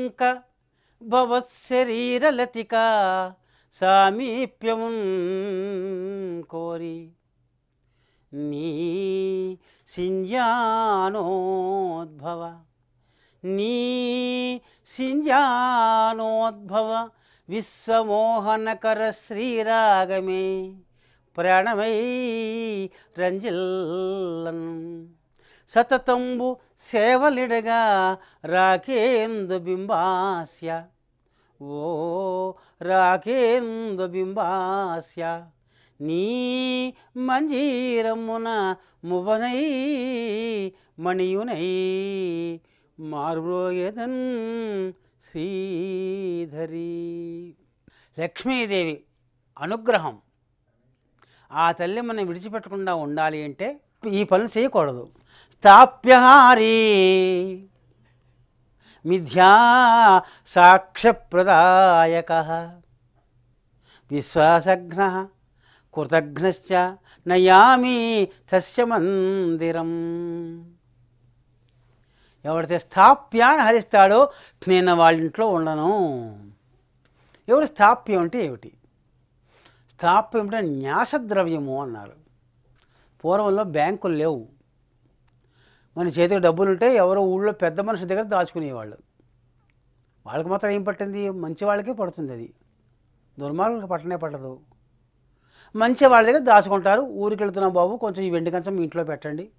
శంక భవత్శరీరలతిక సామీప్యమున్ కోరి. నీ సింజానోద్భవ నీ సింజానోద్భవ విశ్వమోహనకర శ్రీరాగమే ప్రాణమై రంజిల్లన్. సతతంబు సేవలిడగా రాకేందు బింబాస్య. ఓ రాకేందు బింబాస్య. నీ మంజీరమున మువనై మణియునై మార్బ్రోయదన్ శ్రీధరి. లక్ష్మీదేవి అనుగ్రహం. ఆ తల్లి మనం విడిచిపెట్టకుండా ఉండాలి అంటే ఈ పనులు చేయకూడదు. తాప్యహారీ మిథ్యా సాక్ష్యప్రదాయక. విశ్వాసఘ్న కృతఘ్నశ్చ నయామి తస్య మందిరం. ఎవడైతే స్థాప్య హరిస్తాడో నేను వాళ్ళ ఇంట్లో ఉండను. ఎవడు స్థాప్యం అంటే ఏమిటి? స్థాప్యం అంటే న్యాసద్రవ్యము అన్నారు. పూర్వంలో బ్యాంకులు లేవు. మన చేతికి డబ్బులు ఉంటే ఎవరో ఊళ్ళో పెద్ద మనుషుల దగ్గర దాచుకునేవాళ్ళు. వాళ్ళకి మాత్రం ఏం పట్టింది? మంచి వాళ్ళకే పడుతుంది అది. దుర్మార్గులకు పట్టనే పట్టదు. మంచి వాళ్ళ దగ్గర దాచుకుంటారు. ఊరికి వెళ్తున్నాం బాబు కొంచెం ఈ వెండి కంచం ఇంట్లో పెట్టండి.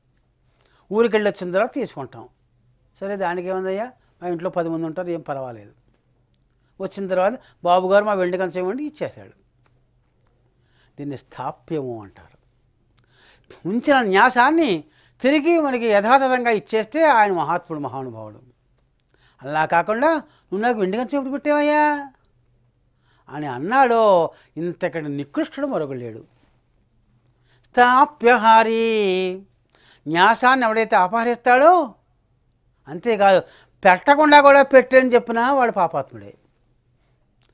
ఊరికి వెళ్ళి వచ్చిన తర్వాత తీసుకుంటాం. సరే దానికి ఏముందయ్యా? మా ఇంట్లో పది మంది ఉంటారు ఏం పర్వాలేదు. వచ్చిన తర్వాత బాబుగారు మా వెండి కంచం ఇవ్వండి ఇచ్చేశాడు. దీన్ని స్థాప్యము అంటారు. ఉంచిన న్యాసాన్ని తిరిగి మనకి యథాతథంగా ఇచ్చేస్తే ఆయన మహాత్ముడు మహానుభావుడు. అలా కాకుండా నువ్వు నాకు వెండి కంచం ఎప్పుడు పెట్టావయ్యా అని అన్నాడో ఇంతకటి నికృష్టుడు మరొక లేడు. స్థాప్యహారి న్యాసాన్ని ఎవడైతే అపహరిస్తాడో అంతేకాదు పెట్టకుండా కూడా పెట్టని చెప్పినా వాడు పాపాత్ముడే.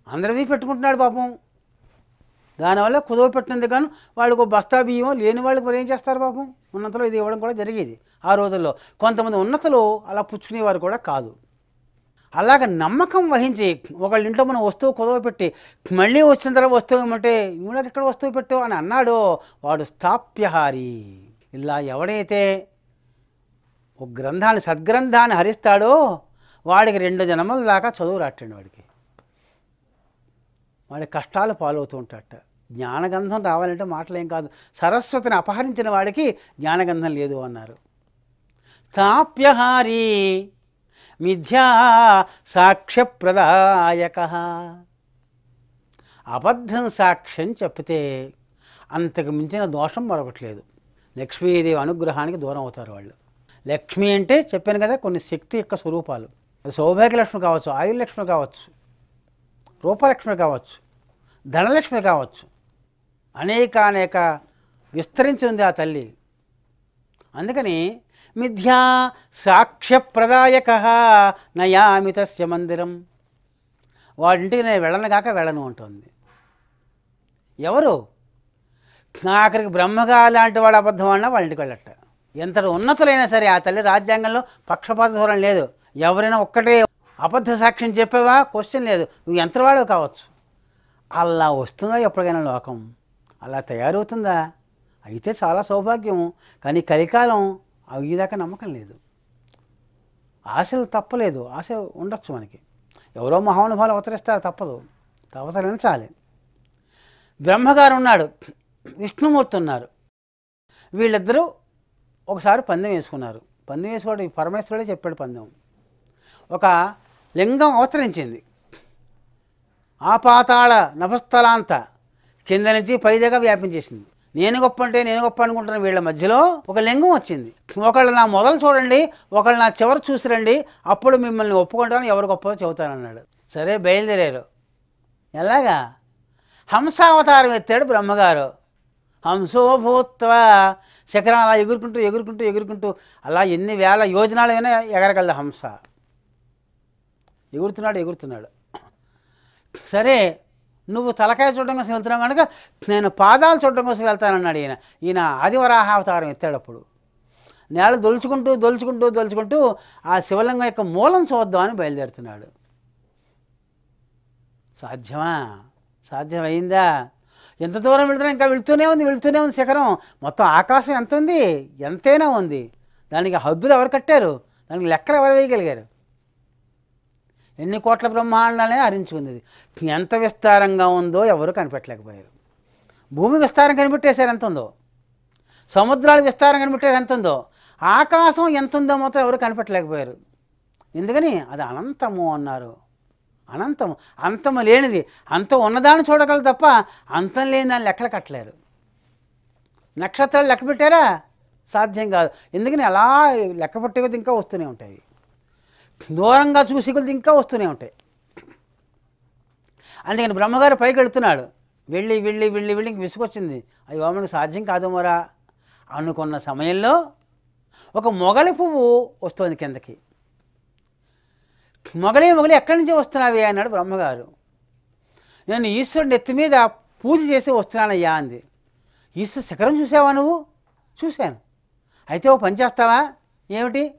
అందరిది పెట్టుకుంటున్నాడు పాపం. దానివల్ల కుదవ పెట్టినందుకు గాను వాళ్ళకు బస్తా బియ్యం లేని వాళ్ళకి మరి ఏం చేస్తారు పాపం ఉన్నతలో ఇది ఇవ్వడం కూడా జరిగేది. ఆ రోజుల్లో కొంతమంది ఉన్నతలు అలా పుచ్చుకునేవారు కూడా కాదు. అలాగ నమ్మకం వహించి ఒకళ్ళ ఇంట్లో మనం వస్తువు కుదవ పెట్టి మళ్ళీ వచ్చిన తర్వాత వస్తువు ఏమంటే ఇవ్వడానికి ఎక్కడ వస్తువు పెట్టావు అని అన్నాడో వాడు స్థాప్యహారి. ఇలా ఎవడైతే ఒక గ్రంథాన్ని సద్గ్రంథాన్ని హరిస్తాడో వాడికి రెండు జన్మల దాకా చదువు రాట్టండి వాడికి. వాడి కష్టాలు పాలవుతూ ఉంటాడట జ్ఞానగంధం రావాలంటే మాటలేం కాదు. సరస్వతిని అపహరించిన వాడికి జ్ఞానగంధం లేదు అన్నారు. తాప్యహారి మిథ్యా సాక్ష్యప్రదాయక. అబద్ధం సాక్ష్యం చెప్తే అంతకు మించిన దోషం మరొకటి లేదు. లక్ష్మీదేవి అనుగ్రహానికి దూరం అవుతారు వాళ్ళు. లక్ష్మి అంటే చెప్పాను కదా కొన్ని శక్తి యొక్క స్వరూపాలు. సౌభాగ్యలక్ష్మి కావచ్చు ఆయుర్లక్ష్మి కావచ్చు. రూపలక్ష్మి కావచ్చు ధనలక్ష్మి కావచ్చు. అనేక అనేక విస్తరించి ఉంది ఆ తల్లి. అందుకని మిథ్యా సాక్ష్యప్రదాయక నయామి తస్య మందిరం. వాడింటికి నేను వెళ్ళను కాక వెళ్ళను ఉంటుంది ఎవరు? ఆఖరికి బ్రహ్మగా లాంటి వాడు అబద్ధం అన్నా వాళ్ళ ఇంటికి వెళ్ళట. ఎంత ఉన్నతులైనా సరే ఆ తల్లి రాజ్యాంగంలో పక్షపాత ధోరణి లేదు. ఎవరైనా ఒక్కటే అబద్ధ సాక్ష్యం చెప్పావా? క్వశ్చన్ లేదు. నువ్వు ఎంతవాడు కావచ్చు? అలా వస్తుందా ఎప్పటికైనా లోకం? అలా తయారవుతుందా? అయితే చాలా సౌభాగ్యం కానీ కలికాలం అయ్యేదాకా నమ్మకం లేదు. ఆశలు తప్పలేదు. ఆశ ఉండొచ్చు మనకి. ఎవరో మహానుభావులు అవతరిస్తారు తప్పదు. అవతరించాలి బ్రహ్మగారు ఉన్నాడు. విష్ణుమూర్తి ఉన్నారు. వీళ్ళిద్దరూ ఒకసారి పందెం వేసుకున్నారు. పందెం వేసుకోవడం పరమేశ్వరుడే చెప్పాడు పందెం. ఒక లింగం అవతరించింది. ఆపాతాళ నభస్థలాంత కింద నుంచి పైదాకా వ్యాపించేసింది. నేను గొప్ప అంటే నేను గొప్ప అనుకుంటున్న వీళ్ళ మధ్యలో ఒక లింగం వచ్చింది. ఒకళ్ళు నా మొదలు చూడండి ఒకళ్ళు నా చివరి చూసిరండి అప్పుడు మిమ్మల్ని ఒప్పుకుంటాను ఎవరు గొప్పదో చెబుతానన్నాడు. సరే బయలుదేరారు. ఎలాగా? హంసావతారం ఎత్తాడు బ్రహ్మగారు. హంసోభూత్వ శకరం అలా ఎగురుకుంటూ ఎగురుకుంటూ ఎగురుకుంటూ అలా ఎన్ని వేల యోజనాలైనా ఎగరగలదు హంస. ఎగురుతున్నాడు ఎగురుతున్నాడు. సరే నువ్వు తలకాయ చూడడం కోసం వెళ్తున్నావు కనుక నేను పాదాలు చూడడం కోసం వెళ్తానన్నాడు ఈయన. ఈయన ఆదివరాహ అవతారం ఎత్తాడు అప్పుడు నేల దొలుచుకుంటూ దొలుచుకుంటూ దొలుచుకుంటూ ఆ శివలింగం యొక్క మూలం చూద్దామని బయలుదేరుతున్నాడు. సాధ్యమా? సాధ్యమైందా? ఎంత దూరం వెళ్తున్నా ఇంకా వెళ్తూనే ఉంది వెళ్తూనే ఉంది శిఖరం. మొత్తం ఆకాశం ఎంత ఉంది? ఎంతైనా ఉంది. దానికి హద్దులు ఎవరు కట్టారు? దానికి లెక్కలు ఎవరు వేయగలిగారు? ఎన్ని కోట్ల బ్రహ్మాండాలనే హరించుకుంది ఎంత విస్తారంగా ఉందో ఎవరు కనిపెట్టలేకపోయారు. భూమి విస్తారం కనిపెట్టేశారు ఎంత ఉందో సముద్రాలు విస్తారం కనిపెట్టారు ఎంత ఉందో ఆకాశం ఎంత ఉందో మాత్రం ఎవరు కనిపెట్టలేకపోయారు. ఎందుకని? అది అనంతము అన్నారు. అనంతము. అంతము లేనిది. అంతం ఉన్నదాన్ని చూడగలరు తప్ప అంతం లేని దాన్ని లెక్కలు కట్టలేరు. నక్షత్రాలు లెక్క పెట్టారా? సాధ్యం కాదు. ఎందుకని? అలా లెక్క పట్టే కొద్దీ ఇంకా వస్తూనే ఉంటాయి. దూరంగా చూసి కొలిది ఇంకా వస్తూనే ఉంటాయి. అందుకని బ్రహ్మగారు పైకి వెళుతున్నాడు. వెళ్ళి వెళ్ళి వెళ్ళి వెళ్ళి ఇంక విసుకొచ్చింది అది వామనికి సాధ్యం కాదు మరా. అనుకున్న సమయంలో ఒక మొగలి పువ్వు వస్తుంది కిందకి. మొగలి మొగలి ఎక్కడి నుంచి వస్తున్నావే అన్నాడు బ్రహ్మగారు. నేను ఈశ్వరుడి ఎత్తి మీద పూజ చేసి వస్తున్నానయ్యా అంది. ఈశ్వరు శిఖరం చూసావా నువ్వు? చూశాను. అయితే ఓ పని చేస్తావా? ఏమిటి?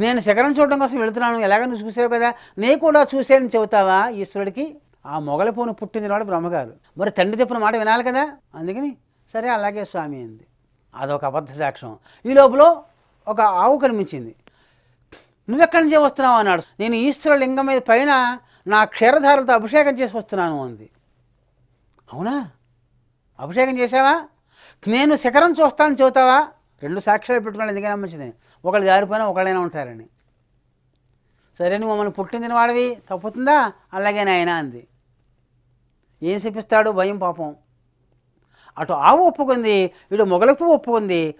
నేను శిఖరం చూడడం కోసం వెళుతున్నాను. ఎలాగ నువ్వు చూసావు కదా? నీ కూడా చూశానని చెబుతావా? ఈశ్వరుడికి ఆ మొగల పువ్వును పుట్టింది వాడు బ్రహ్మగారు. మరి తండ్రి చెప్పిన మాట వినాలి కదా? అందుకని సరే అలాగే స్వామి అంది. అదొక అబద్ధ సాక్ష్యం. ఈ లోపల ఒక ఆవు కనిపించింది. నువ్వెక్కడి నుంచి వస్తున్నావు అన్నాడు. నేను ఈశ్వర లింగం మీద పైన నా క్షీరధారలతో అభిషేకం చేసి వస్తున్నాను అంది. అవునా? అభిషేకం చేసావా నేను శిఖరం చూస్తానని చెబుతావా? రెండు సాక్ష్యాలు పెట్టుకోవాలి ఎందుకైనా మంచిది ఒకళ్ళు జారిపోయినా ఒకళ్ళైనా ఉంటారని. సరే నువ్వు మమ్మల్ని పుట్టిందిన వాడివి తప్పుతుందా? అలాగే నాయన అంది. ఏం చెప్పిస్తాడు భయం పాపం. అటు ఆవు ఒప్పుకుంది వీడు మొగలకు ఒప్పుకుంది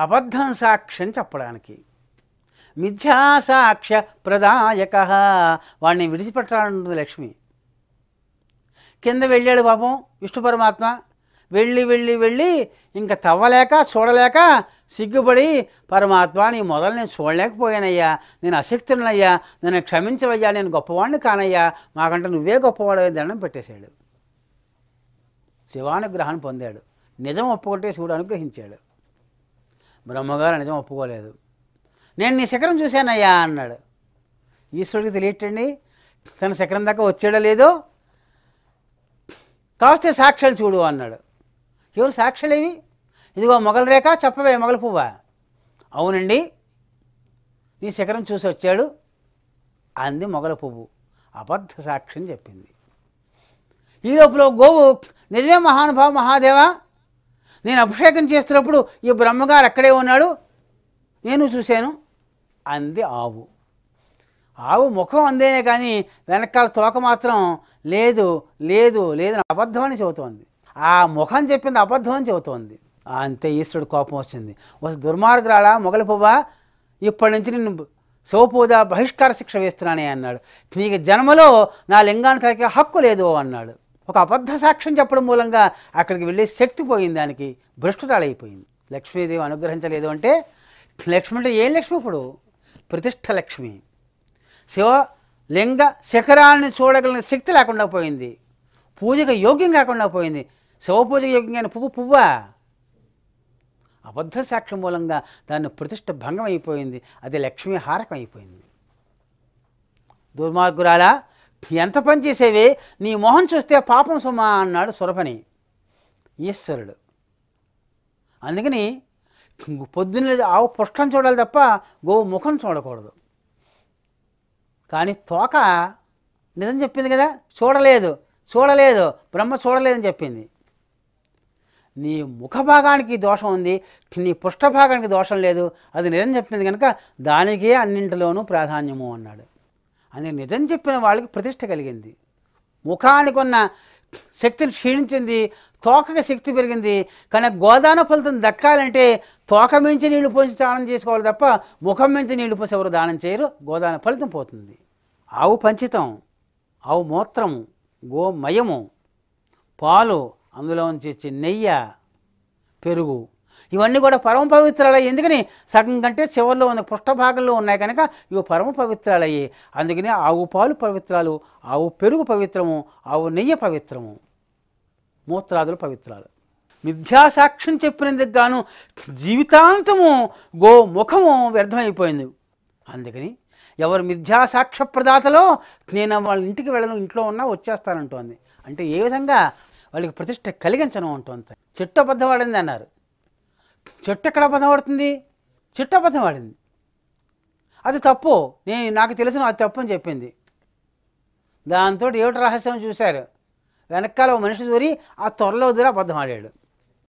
అబద్ధం సాక్ష్యం చెప్పడానికి. మిథ్యాసాక్ష్య ప్రదాయక. వాడిని విడిచిపెట్టాలంటుంది లక్ష్మి. కింద వెళ్ళాడు పాపం విష్ణు పరమాత్మ. వెళ్ళి వెళ్ళి వెళ్ళి ఇంకా తవ్వలేక చూడలేక సిగ్గుపడి పరమాత్మ నీ మొదలు నేను చూడలేకపోయానయ్యా నేను అశక్తునయ్యా నేను క్షమించవయ్యా నేను గొప్పవాడిని కానయ్యా మాకంటే నువ్వే గొప్పవాడు దండం పెట్టేశాడు. శివానుగ్రహాన్ని పొందాడు. నిజం ఒప్పుకుంటే శివుడు అనుగ్రహించాడు. బ్రహ్మగారు నిజం ఒప్పుకోలేదు. నేను నీ శిఖరం చూశానయ్యా అన్నాడు. ఈశ్వరుడికి తెలియటండి తన శిఖరం దాకా వచ్చాడో లేదో? కాస్తే సాక్ష్యాలు చూడు అన్నాడు. ఎవరు సాక్షులేవి ఇదిగో మొగల రేఖ చెప్పవే మొగల పువ్వా. అవునండి. నీ శిఖరం చూసి వచ్చాడు. అంది మొగల పువ్వు. అబద్ధ సాక్ష్యం చెప్పింది. ఈ లోపల గోవు నిజమే మహానుభావ మహాదేవా? నేను అభిషేకం చేస్తున్నప్పుడు ఈ బ్రహ్మగారు అక్కడే ఉన్నాడు. నేను చూశాను. అంది ఆవు. ఆవు ముఖం అందేనే కానీ వెనకాల తోక మాత్రం లేదు లేదు లేదని అబద్ధమని చెబుతోంది. ఆ ముఖం చెప్పింది అబద్ధం అని చెబుతోంది. అంతే ఈశ్వరుడు కోపం వచ్చింది. ఒక దుర్మార్గురాడా మొగలిపువ్వా ఇప్పటి నుంచి నిన్ను శివపూజ బహిష్కార శిక్ష వేస్తున్నానే అన్నాడు. నీకు జన్మలో నా లింగాన్ని తాకే హక్కు లేదు అన్నాడు. ఒక అబద్ధ సాక్ష్యం చెప్పడం మూలంగా అక్కడికి వెళ్ళే శక్తి పోయింది దానికి భ్రష్టురాలైపోయింది. లక్ష్మీదేవి అనుగ్రహించలేదు అంటే లక్ష్మి అంటే ఏం లక్ష్మి ఇప్పుడు? ప్రతిష్ట లక్ష్మి. శివ లింగ శిఖరాన్ని చూడగలిగిన శక్తి లేకుండా పోయింది. పూజకు యోగ్యం కాకుండా పోయింది. శవపూజ యోగ్యమైన పువ్వు పువ్వా? అబద్ధ సాక్ష్యం మూలంగా దాని ప్రతిష్ట భంగం అయిపోయింది. అది లక్ష్మీ హారకం అయిపోయింది. దుర్మార్గురాలా ఎంత పని చేసేవి? నీ మొహం చూస్తే పాపం సుమా అన్నాడు సురభని. ఈశ్వరుడు. అందుకని పొద్దున్న ఆవు పుష్టం చూడాలి తప్ప గోవు ముఖం చూడకూడదు. కానీ తోక నిజం చెప్పింది కదా? చూడలేదు. చూడలేదు. బ్రహ్మ చూడలేదని చెప్పింది. నీ ముఖభాగానికి దోషం ఉంది నీ పుష్ఠభాగానికి దోషం లేదు. అది నిజం చెప్పింది కనుక దానికే అన్నింటిలోనూ ప్రాధాన్యము అన్నాడు. అని నిజం చెప్పిన వాళ్ళకి ప్రతిష్ట కలిగింది. ముఖానికి ఉన్న శక్తిని క్షీణించింది తోకకి శక్తి పెరిగింది. కానీ గోదాన ఫలితం దక్కాలంటే తోక మించి నీళ్ళు పోసి దానం చేసుకోవాలి తప్ప ముఖం మించి నీళ్ళు పోసి ఎవరు దానం చేయరు. గోదాన ఫలితం పోతుంది. ఆవు పంచితం ఆవు మూత్రము గోమయము పాలు అందులో ఉంచి నెయ్యి పెరుగు. ఇవన్నీ కూడా పరమ పవిత్రాలయ్యి. ఎందుకని? సగం కంటే చివరిలో ఉన్న పృష్ఠభాగంలో ఉన్నాయి కనుక ఇవి పరమ పవిత్రాలయ్యి. అందుకని ఆవు పాలు పవిత్రాలు ఆవు పెరుగు పవిత్రము ఆవు నెయ్యి పవిత్రము. మూత్రాదులు పవిత్రాలు. మిథ్యాసాక్ష్యం చెప్పినందుకు గాను జీవితాంతము గో ముఖము వ్యర్థమైపోయింది. అందుకని ఎవరు మిథ్యాసాక్ష్య ప్రదాతలో నేను వాళ్ళ ఇంటికి వెళ్ళను ఇంట్లో ఉన్నా వచ్చేస్తానంటోంది. అంటే ఏ విధంగా వాళ్ళకి ప్రతిష్ట కలిగించను అంటుంది చెట్టు అబద్ధం ఆడింది అన్నారు. చెట్టు ఎక్కడ అబద్ధం ఆడుతుంది? చెట్టు అబద్ధం ఆడింది. అది తప్పు. నేను నాకు తెలిసిన అది తప్పు అని చెప్పింది. దాంతో ఏమిటి రహస్యం చూశారు. వెనకాల ఓ మనిషి దూరి ఆ త్వరలో దూరి అబద్ధం ఆడాడు.